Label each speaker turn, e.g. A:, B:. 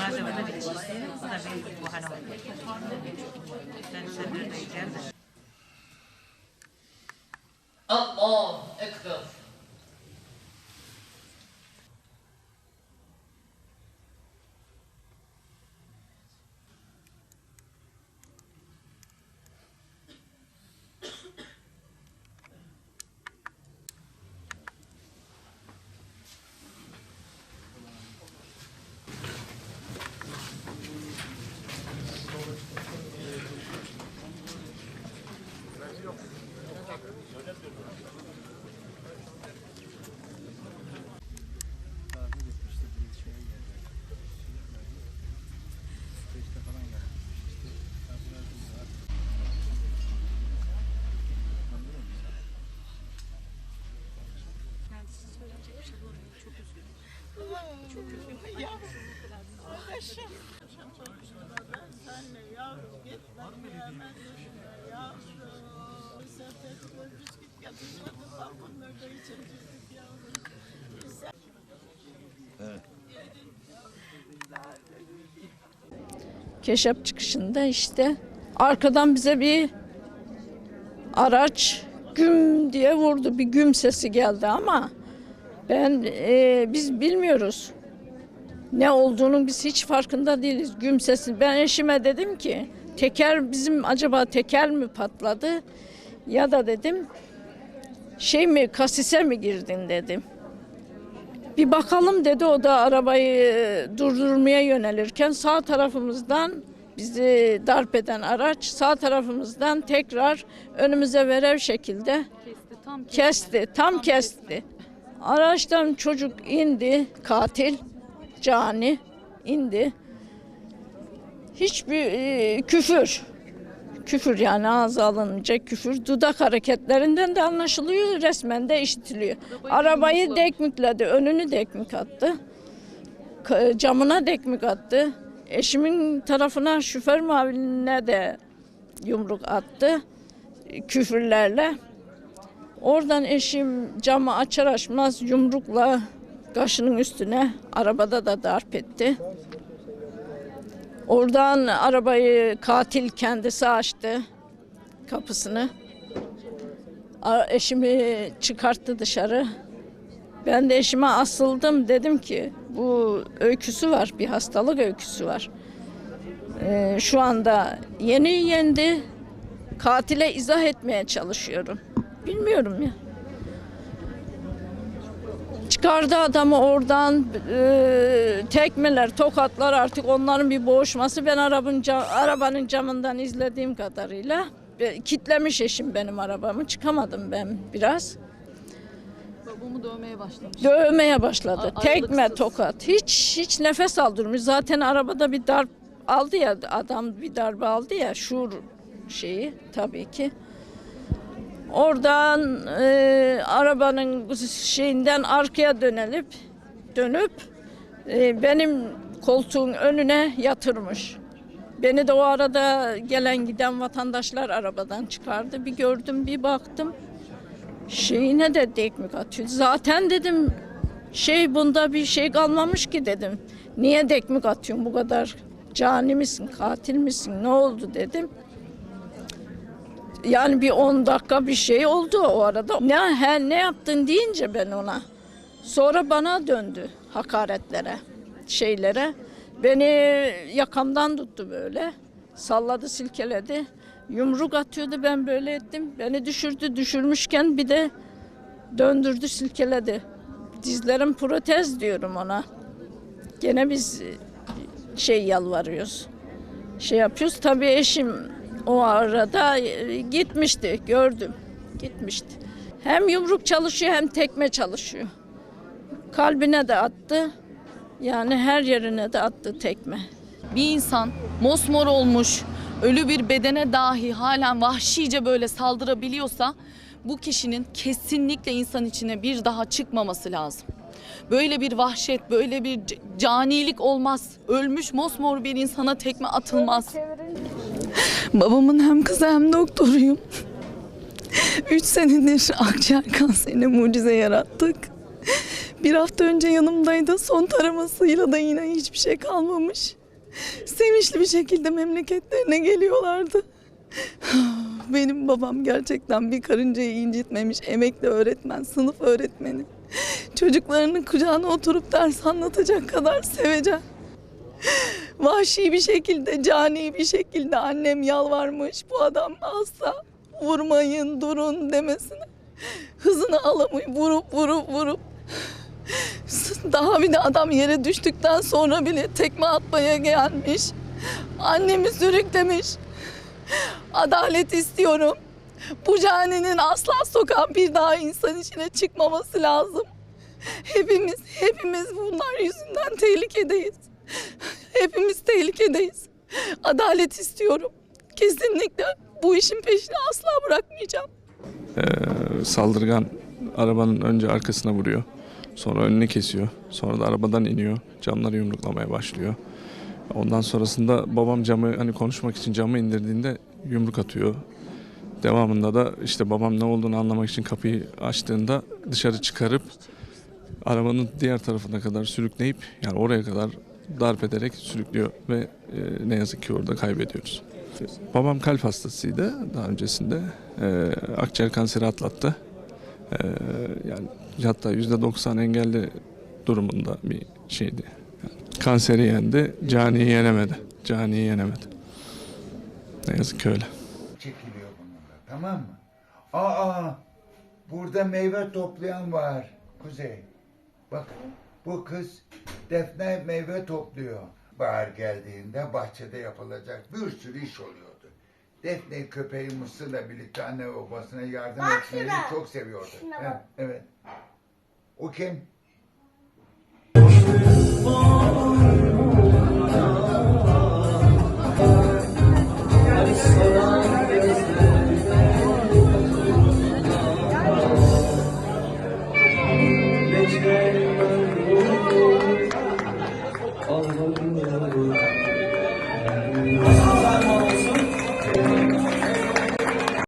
A: Malzemeler için. Bu da bir bu hanım. Sen sen nerede
B: أكبر Gracias.
C: Keşap çıkışında işte arkadan bize bir araç güm diye vurdu. Bir güm sesi geldi ama ben e, biz bilmiyoruz. Ne olduğunu biz hiç farkında değiliz. Güm sesi. Ben eşime dedim ki teker bizim acaba teker mi patladı ya da dedim şey mi kasise mi girdin dedim. Bir bakalım dedi o da arabayı durdurmaya yönelirken sağ tarafımızdan bizi darp eden araç sağ tarafımızdan tekrar önümüze verev şekilde kesti. Tam kesti. Araçtan çocuk indi katil cani indi. Hiçbir e, küfür küfür yani ağza alınacak küfür dudak hareketlerinden de anlaşılıyor resmen de işitiliyor. Arabayı dekmikledi önünü dekmik attı. K- Camına dekmik attı. Eşimin tarafına şoför muavinine de yumruk attı e, küfürlerle. Oradan eşim camı açar açmaz yumrukla kaşının üstüne arabada da darp etti. Oradan arabayı katil kendisi açtı kapısını. Eşimi çıkarttı dışarı. Ben de eşime asıldım dedim ki bu öyküsü var bir hastalık öyküsü var. Ee, şu anda yeni yendi katile izah etmeye çalışıyorum. Bilmiyorum ya. Çıkardı adamı oradan e, tekmeler, tokatlar artık onların bir boğuşması. Ben arabanın, ca- arabanın camından izlediğim kadarıyla e, kitlemiş eşim benim arabamı. Çıkamadım ben biraz.
D: Babamı dövmeye başlamış.
C: Dövmeye başladı.
D: A-
C: Tekme, tokat. Hiç hiç nefes aldırmıyor. Zaten arabada bir darp aldı ya adam bir darbe aldı ya şuur şeyi tabii ki. Oradan e, arabanın şeyinden arkaya dönelip dönüp e, benim koltuğun önüne yatırmış. Beni de o arada gelen giden vatandaşlar arabadan çıkardı. Bir gördüm, bir baktım. Şeyine de dekmik atıyor. Zaten dedim şey bunda bir şey kalmamış ki dedim. Niye dekmik atıyorsun bu kadar? Cani misin, katil misin, ne oldu dedim. Yani bir 10 dakika bir şey oldu o arada. Ne, he, ne yaptın deyince ben ona. Sonra bana döndü hakaretlere, şeylere. Beni yakamdan tuttu böyle. Salladı, silkeledi. Yumruk atıyordu ben böyle ettim. Beni düşürdü, düşürmüşken bir de döndürdü, silkeledi. Dizlerim protez diyorum ona. Gene biz şey yalvarıyoruz. Şey yapıyoruz. Tabii eşim o arada e, gitmişti, gördüm. Gitmişti. Hem yumruk çalışıyor hem tekme çalışıyor. Kalbine de attı. Yani her yerine de attı tekme.
D: Bir insan mosmor olmuş, ölü bir bedene dahi halen vahşice böyle saldırabiliyorsa bu kişinin kesinlikle insan içine bir daha çıkmaması lazım. Böyle bir vahşet, böyle bir canilik olmaz. Ölmüş mosmor bir insana tekme atılmaz. Babamın hem kızı hem doktoruyum. Üç senedir akciğer kanserine mucize yarattık. Bir hafta önce yanımdaydı. Son taramasıyla da yine hiçbir şey kalmamış. Sevinçli bir şekilde memleketlerine geliyorlardı. Benim babam gerçekten bir karıncayı incitmemiş. Emekli öğretmen, sınıf öğretmeni. Çocuklarının kucağına oturup ders anlatacak kadar sevecen. Vahşi bir şekilde, cani bir şekilde annem yalvarmış. Bu adam hasta, vurmayın, durun demesine. Hızını alamayıp vurup vurup vurup. Daha bir de adam yere düştükten sonra bile tekme atmaya gelmiş. Annemi sürüklemiş. Adalet istiyorum. Bu caninin asla sokan bir daha insan içine çıkmaması lazım. Hepimiz, hepimiz bunlar yüzünden tehlikedeyiz. Hepimiz tehlikedeyiz. Adalet istiyorum. Kesinlikle bu işin peşini asla bırakmayacağım.
E: Ee, saldırgan arabanın önce arkasına vuruyor. Sonra önünü kesiyor. Sonra da arabadan iniyor. Camları yumruklamaya başlıyor. Ondan sonrasında babam camı hani konuşmak için camı indirdiğinde yumruk atıyor. Devamında da işte babam ne olduğunu anlamak için kapıyı açtığında dışarı çıkarıp arabanın diğer tarafına kadar sürükleyip yani oraya kadar darp ederek sürüklüyor ve e, ne yazık ki orada kaybediyoruz. Babam kalp hastasıydı daha öncesinde. E, akciğer kanseri atlattı. E, yani hatta %90 engelli durumunda bir şeydi. Yani kanseri yendi, caniyi yenemedi. Caniyi yenemedi. Ne yazık ki öyle.
F: çekiliyor bununla tamam mı? Aa burada meyve toplayan var Kuzey. Bak bu kız Defne meyve topluyor. Bahar geldiğinde bahçede yapılacak bir sürü iş oluyordu. Defne köpeği Mısır'la birlikte anne babasına yardım etmeyi çok seviyordu. Evet, evet. O kim?